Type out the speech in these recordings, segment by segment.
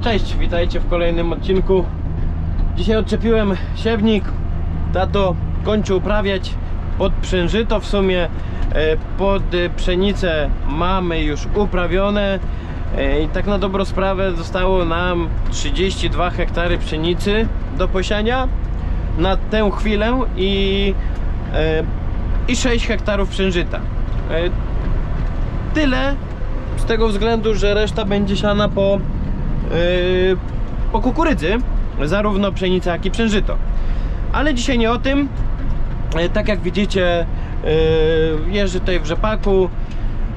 Cześć, witajcie w kolejnym odcinku. Dzisiaj odczepiłem siewnik. Tato kończy uprawiać pod przężyto w sumie. e, Pod pszenicę mamy już uprawione. E, I tak na dobrą sprawę zostało nam 32 hektary pszenicy do posiania na tę chwilę i, e, i 6 hektarów przężyta. Tyle z tego względu, że reszta będzie siana po, po kukurydzy, zarówno pszenica, jak i przężyto. Ale dzisiaj nie o tym. E, Tak jak widzicie, yy, jeżdżę tutaj w rzepaku.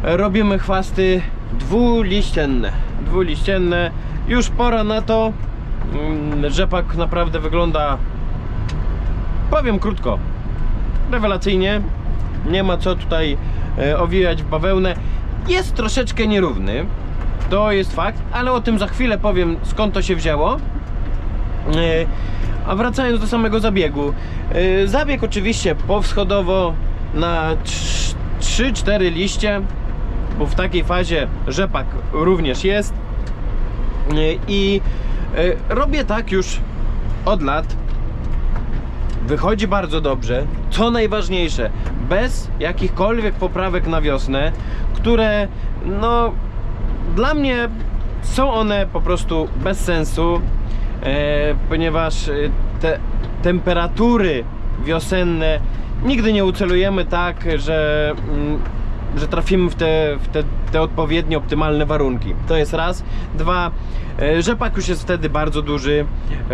Robimy chwasty dwuliścienne. Dwuliścienne. Już pora na to. Mm, Rzepak naprawdę wygląda, powiem krótko, rewelacyjnie. Nie ma co tutaj owijać w bawełnę. Jest troszeczkę nierówny. To jest fakt, ale o tym za chwilę powiem skąd to się wzięło. E, A wracając do samego zabiegu. E, Zabieg oczywiście powschodowo na 3-4 liście, bo w takiej fazie rzepak również jest. E, I robię tak już od lat. Wychodzi bardzo dobrze. Co najważniejsze, bez jakichkolwiek poprawek na wiosnę, które no dla mnie są one po prostu bez sensu, e, ponieważ e, te temperatury wiosenne nigdy nie ucelujemy tak, że, mm, że trafimy w te, w te, te odpowiednie, optymalne warunki. To jest raz. Dwa, e, rzepak już jest wtedy bardzo duży.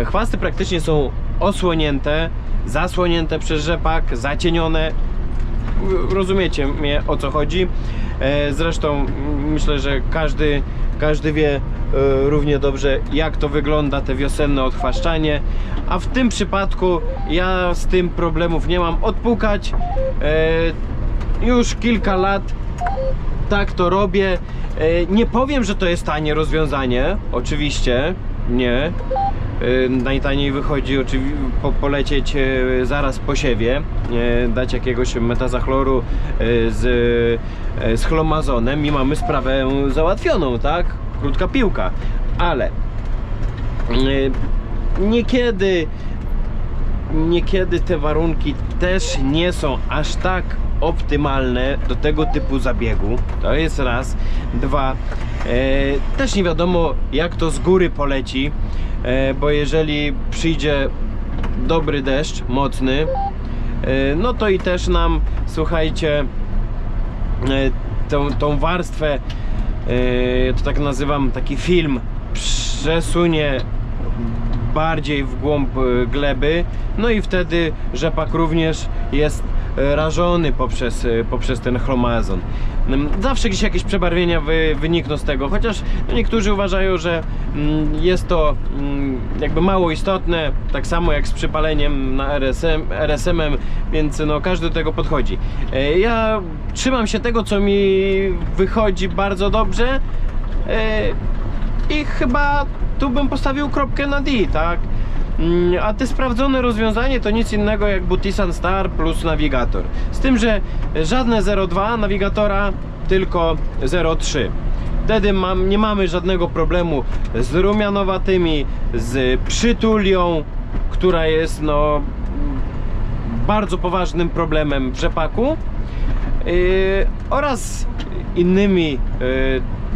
Chwasty praktycznie są osłonięte, zasłonięte przez rzepak, zacienione rozumiecie mnie o co chodzi. E, Zresztą myślę, że każdy, każdy wie e, równie dobrze jak to wygląda te wiosenne odchwaszczanie. A w tym przypadku ja z tym problemów nie mam. Odpukać e, już kilka lat tak to robię. Nie powiem, że to jest tanie rozwiązanie, oczywiście, nie. E, Najtaniej wychodzi oczywiście po, polecieć e, zaraz po siewie, e, dać jakiegoś metazachloru z, z chlomazonem i mamy sprawę załatwioną, tak? Krótka piłka, ale niekiedy niekiedy te warunki też nie są aż tak optymalne do tego typu zabiegu. To jest raz. Dwa. E, też nie wiadomo jak to z góry poleci, e, bo jeżeli przyjdzie dobry deszcz, mocny, e, no to i też nam, słuchajcie, e, tą, tą warstwę, e, to tak nazywam, taki film, przesunie bardziej w głąb e, gleby, no i wtedy rzepak również jest rażony poprzez, e, poprzez ten chromazon. Mm, Zawsze gdzieś jakieś przebarwienia wy, wynikną z tego, chociaż no, niektórzy uważają, że mm, jest to mm, jakby mało istotne, tak samo jak z przypaleniem na RSM, RSM-em, więc no, każdy do tego podchodzi. E, Ja trzymam się tego, co mi wychodzi bardzo dobrze, e, i chyba tu bym postawił kropkę na D, tak? Mm, A te sprawdzone rozwiązanie to nic innego jak Butisan Star plus nawigator. Z tym, że żadne 0.2 nawigatora, tylko 0.3. Wtedy mam, nie mamy żadnego problemu z rumianowatymi, z przytulią, która jest no bardzo poważnym problemem w rzepaku yy, oraz innymi yy,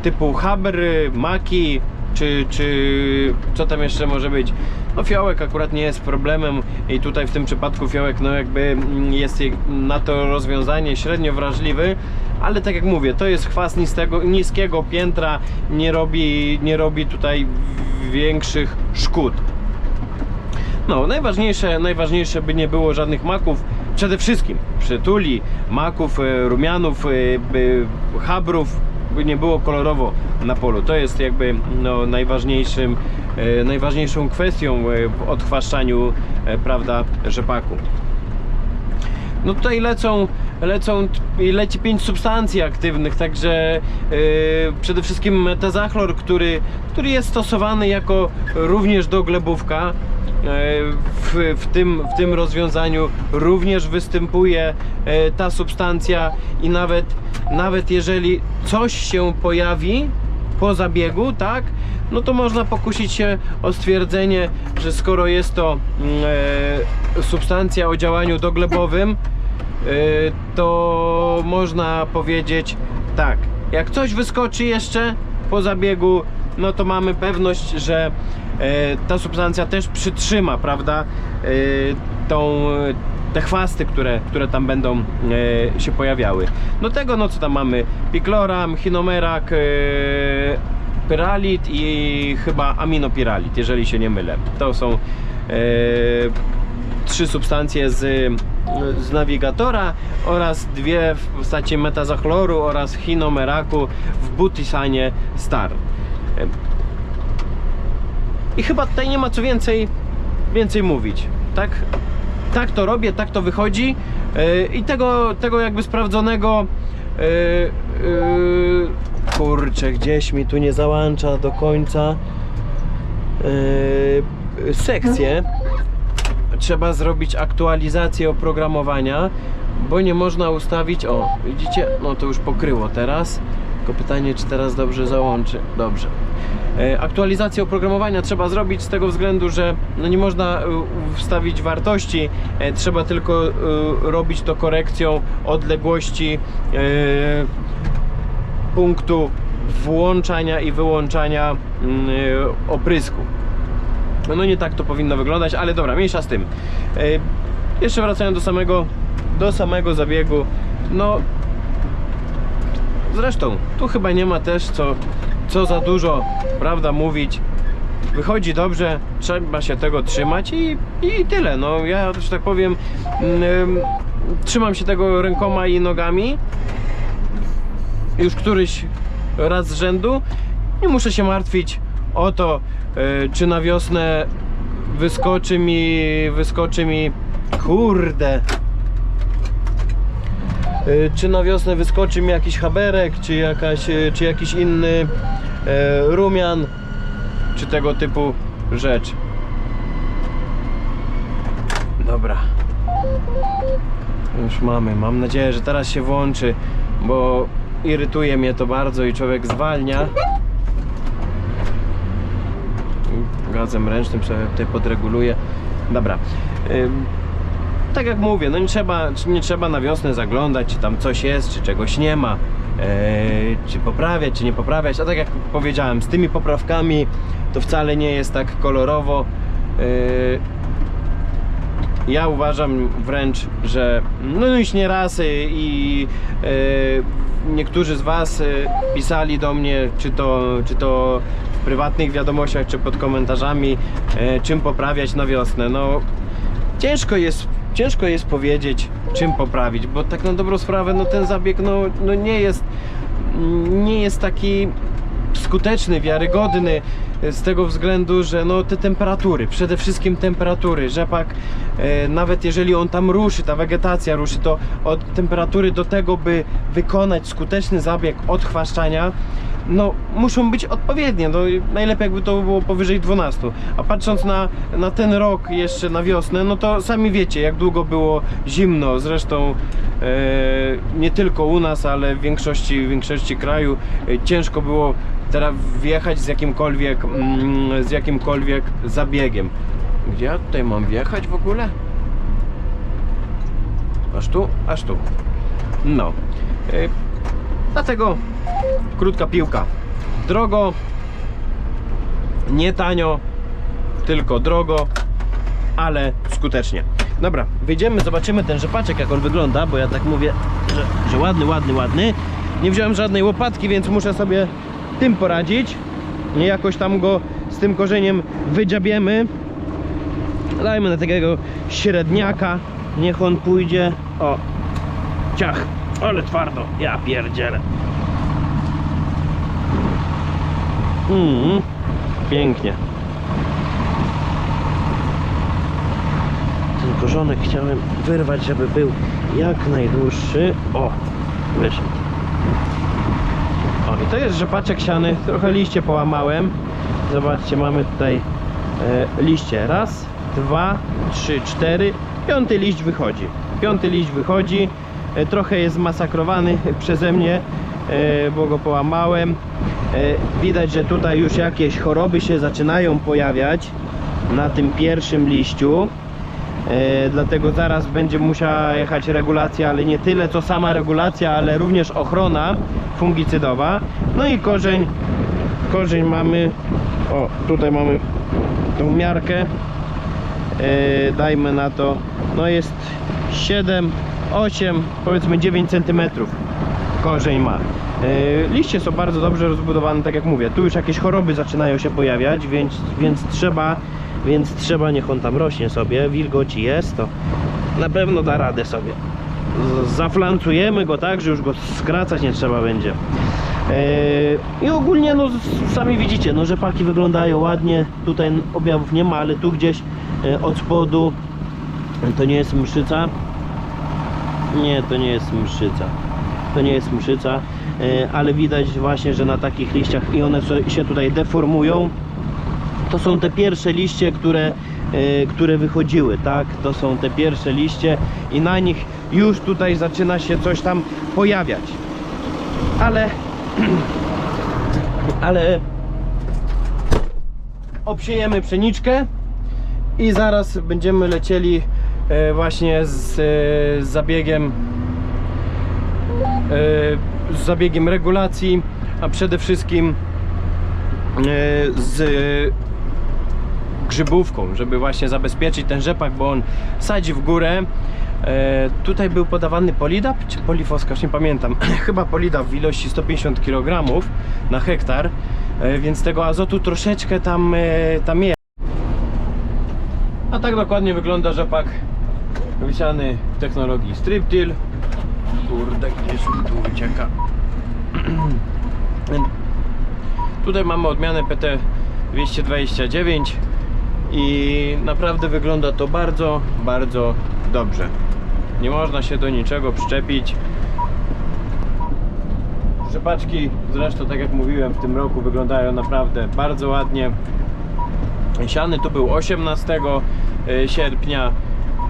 typu habry, maki czy, czy co tam jeszcze może być. No fiołek akurat nie jest problemem i tutaj w tym przypadku fiołek no jakby mm, jest na to rozwiązanie średnio wrażliwy, ale tak jak mówię, to jest chwast niskiego, niskiego piętra, nie robi, nie robi tutaj większych szkód. No, najważniejsze, najważniejsze by nie było żadnych maków. Przede wszystkim przytuli, maków, e, rumianów, e, chabrów, by nie było kolorowo na polu. To jest jakby no, najważniejszym, e, najważniejszą kwestią e, w odchwaszczaniu, e, prawda, rzepaku. No tutaj lecą, lecą leci pięć substancji aktywnych, także yy, przede wszystkim metazachlor, który, który jest stosowany jako również do glebówka. Yy, W, w, tym, w tym rozwiązaniu również występuje yy, ta substancja i nawet, nawet jeżeli coś się pojawi, po zabiegu, tak? No to można pokusić się o stwierdzenie, że skoro jest to mm, e, substancja o działaniu doglebowym, e, to można powiedzieć tak, jak coś wyskoczy jeszcze po zabiegu, no to mamy pewność, że e, ta substancja też przytrzyma, prawda, e, tą, te chwasty, które, które tam będą e, się pojawiały. Do tego, no co tam mamy, pikloram, chinomerak, e, pyralit i chyba aminopiralit, jeżeli się nie mylę. To są e, trzy substancje z, z nawigatora oraz dwie w postaci metazachloru oraz chinomeraku w butisanie star. I chyba tutaj nie ma co więcej, więcej mówić. Tak, tak to robię, tak to wychodzi e, i tego, tego jakby sprawdzonego e, e, kurczę, gdzieś mi tu nie załącza do końca sekcję trzeba zrobić aktualizację oprogramowania, bo nie można ustawić. O, widzicie? No to już pokryło teraz. Tylko pytanie, czy teraz dobrze załączy. Dobrze. E, Aktualizację oprogramowania trzeba zrobić z tego względu, że no nie można e, wstawić wartości, e, trzeba tylko robić to korekcją odległości punktu włączania i wyłączania mm, oprysku. No nie tak to powinno wyglądać, ale dobra, mniejsza z tym. Jeszcze wracając do samego, do samego zabiegu, no zresztą tu chyba nie ma też co, co za dużo, prawda, mówić. Wychodzi dobrze, trzeba się tego trzymać i, i tyle. No ja, że tak powiem, mm, trzymam się tego rękoma i nogami już któryś raz z rzędu. Nie muszę się martwić o to, e, czy na wiosnę wyskoczy mi, wyskoczy mi, kurde, czy na wiosnę wyskoczy mi jakiś haberek, czy, jakaś, e, czy jakiś inny e, rumian, czy tego typu rzecz. Dobra. Już mamy. Mam nadzieję, że teraz się włączy, bo irytuje mnie to bardzo i człowiek zwalnia. Gazem ręcznym sobie tutaj podreguluję. Dobra. Tak jak mówię, no nie trzeba, nie trzeba na wiosnę zaglądać, czy tam coś jest, czy czegoś nie ma. Eee, czy poprawiać, czy nie poprawiać. A tak jak powiedziałem, z tymi poprawkami to wcale nie jest tak kolorowo. Eee, ja uważam wręcz, że no już nie raz y, i e, niektórzy z Was e, pisali do mnie, czy to, czy to w prywatnych wiadomościach, czy pod komentarzami, e, czym poprawiać na wiosnę. No ciężko jest, ciężko jest powiedzieć, czym poprawić, bo tak na dobrą sprawę, no ten zabieg no, no nie jest nie jest taki skuteczny, wiarygodny z tego względu, że no te temperatury, przede wszystkim temperatury, rzepak e, nawet jeżeli on tam ruszy, ta wegetacja ruszy, to od temperatury do tego, by wykonać skuteczny zabieg odchwaszczania, no muszą być odpowiednie, no najlepiej jakby to było powyżej 12, a patrząc na, na ten rok jeszcze na wiosnę, no to sami wiecie jak długo było zimno, zresztą e, nie tylko u nas, ale w większości, w większości kraju e, ciężko było teraz wjechać z jakimkolwiek, mm, z jakimkolwiek zabiegiem. Gdzie ja tutaj mam wjechać w ogóle? Aż tu? Aż tu. No. E, Dlatego krótka piłka. Drogo, nie tanio, tylko drogo, ale skutecznie. Dobra, wyjdziemy, zobaczymy ten rzepaczek jak on wygląda, bo ja tak mówię, że, że ładny, ładny, ładny. Nie wziąłem żadnej łopatki, więc muszę sobie tym poradzić. Jakoś tam go z tym korzeniem wydziabiemy. Dajmy na takiego średniaka, niech on pójdzie. O, ciach, ale twardo, ja pierdzielę. Mm, pięknie. Ten korzonek chciałem wyrwać, żeby był jak najdłuższy. O, wyszedł. O, i to jest rzepaczek siany. Trochę liście połamałem. Zobaczcie, mamy tutaj e, liście. Raz, dwa, trzy, cztery. Piąty liść wychodzi. Piąty liść wychodzi. E, trochę jest zmasakrowany przeze mnie. E, bo go połamałem. E, Widać, że tutaj już jakieś choroby się zaczynają pojawiać na tym pierwszym liściu. E, dlatego zaraz będzie musiała jechać regulacja, ale nie tyle co sama regulacja, ale również ochrona fungicydowa. No i korzeń, korzeń mamy, o tutaj mamy tą miarkę, dajmy na to, no jest 7, 8, powiedzmy 9 cm korzeń ma. E, Liście są bardzo dobrze rozbudowane, tak jak mówię. Tu już jakieś choroby zaczynają się pojawiać, więc, więc trzeba, więc trzeba, niech on tam rośnie sobie, wilgoci jest, to na pewno da radę sobie. Zaflancujemy go tak, że już go skracać nie trzeba będzie. E, I ogólnie, no sami widzicie, no rzepaki wyglądają ładnie, tutaj objawów nie ma, ale tu gdzieś e, od spodu to nie jest mszyca. Nie, to nie jest mszyca. To nie jest mszyca, e, ale widać właśnie, że na takich liściach i one się tutaj deformują. To są te pierwsze liście, które, e, które wychodziły, tak? To są te pierwsze liście i na nich już tutaj zaczyna się coś tam pojawiać. Ale ale obsiejemy pszeniczkę i zaraz będziemy lecieli e, właśnie z, z zabiegiem z zabiegiem regulacji, a przede wszystkim e, z grzybówką, żeby właśnie zabezpieczyć ten rzepak, bo on sadzi w górę. E, tutaj był podawany polidap czy polifoskarz, nie pamiętam. Chyba polidap w ilości 150 kg na hektar, e, więc tego azotu troszeczkę tam, e, tam jest. A tak dokładnie wygląda rzepak wysiany w technologii Striptil. Kurde, gdzieś mi tu ucieka. Tutaj mamy odmianę PT 229 i naprawdę wygląda to bardzo, bardzo dobrze. Nie można się do niczego przyczepić. Szczepaczki zresztą tak jak mówiłem w tym roku wyglądają naprawdę bardzo ładnie. Siany tu był 18 sierpnia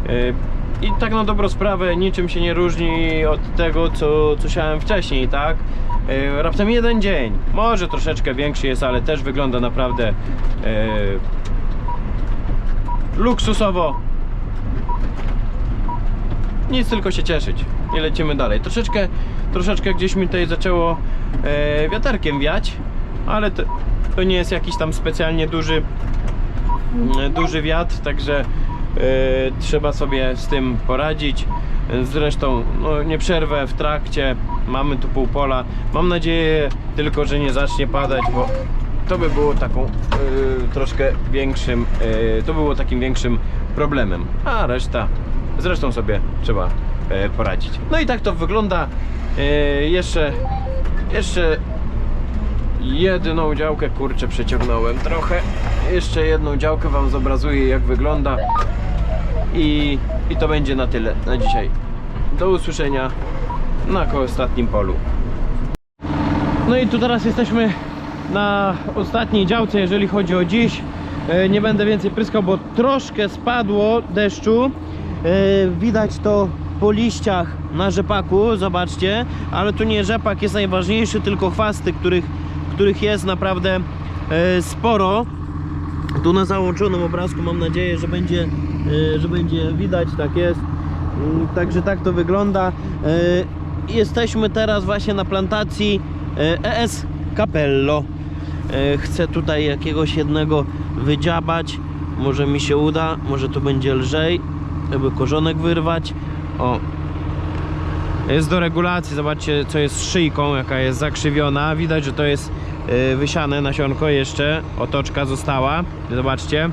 y, i tak na dobrą sprawę niczym się nie różni od tego co, co siałem wcześniej, tak? Y, Raptem jeden dzień, może troszeczkę większy jest, ale też wygląda naprawdę y, luksusowo. Nic tylko się cieszyć i lecimy dalej. Troszeczkę, troszeczkę gdzieś mi tutaj zaczęło wiaterkiem wiać, ale to, to nie jest jakiś tam specjalnie duży, mm, duży wiatr, także trzeba sobie z tym poradzić. Zresztą no, nie przerwę w trakcie, mamy tu pół pola. Mam nadzieję tylko, że nie zacznie padać, bo to by było taką e, troszkę większym, e, to było takim większym problemem, a reszta zresztą sobie trzeba poradzić. No i tak to wygląda. Jeszcze, jeszcze jedną działkę, kurczę, przeciągnąłem trochę. Jeszcze jedną działkę Wam zobrazuję, jak wygląda. I, I to będzie na tyle na dzisiaj. Do usłyszenia na ostatnim polu. No i tu teraz jesteśmy na ostatniej działce, jeżeli chodzi o dziś. E, Nie będę więcej pryskał, bo troszkę spadło deszczu. E, Widać to po liściach na rzepaku, zobaczcie. Ale tu nie rzepak jest najważniejszy, tylko chwasty, których, których jest naprawdę e, sporo. Tu na załączonym obrazku mam nadzieję, że będzie, że będzie widać, tak jest. Mm, Także tak to wygląda. E, Jesteśmy teraz właśnie na plantacji e, ES Capello. Chcę tutaj jakiegoś jednego wydziabać. Może mi się uda, może tu będzie lżej, żeby korzonek wyrwać. O, jest do regulacji, zobaczcie co jest szyjką, jaka jest zakrzywiona. Widać, że to jest wysiane nasionko jeszcze, otoczka została. Zobaczcie.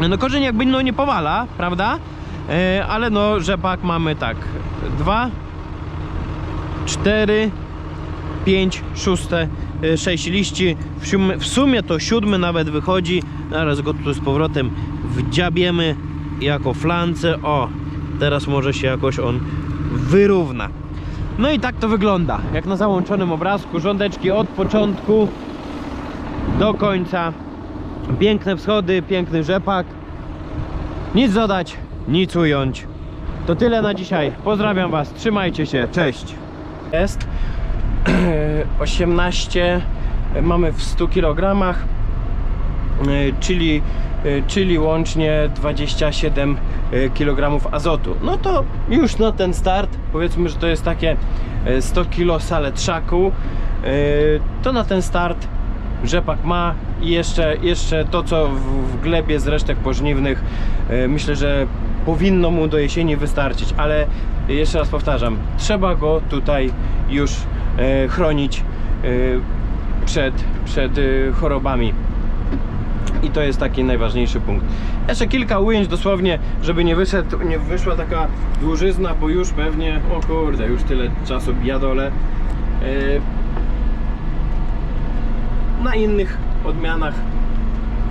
No korzeń jakby no nie powala, prawda? E, Ale no rzepak mamy tak. Dwa, cztery, pięć, szóste, e, sześć liści. W sumie, w sumie to siódmy nawet wychodzi. Zaraz go tu z powrotem wdziabiemy jako flance. O, teraz może się jakoś on wyrówna. No i tak to wygląda. Jak na załączonym obrazku. Rządeczki od początku do końca. Piękne wschody, piękny rzepak. Nic dodać, nic ująć. To tyle na dzisiaj. Pozdrawiam Was, trzymajcie się, cześć. Jest. 18 mamy w 100 kg, czyli, e, czyli łącznie 27 kg azotu. No to już na ten start, powiedzmy, że to jest takie e, 100 kg saletrzaku, e, to na ten start rzepak ma i jeszcze, jeszcze to co w, glebie z resztek pożniwnych e, myślę, że powinno mu do jesieni wystarczyć, ale jeszcze raz powtarzam, trzeba go tutaj już e, chronić e, przed, przed chorobami. I to jest taki najważniejszy punkt. Jeszcze kilka ujęć dosłownie, żeby nie, wyszedł, nie wyszła taka dłużyzna, bo już pewnie, o kurde, już tyle czasu jadole. Yy, na innych odmianach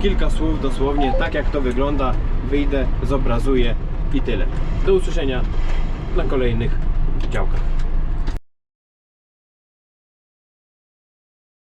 kilka słów dosłownie, tak jak to wygląda, wyjdę, zobrazuję i tyle. Do usłyszenia na kolejnych działkach.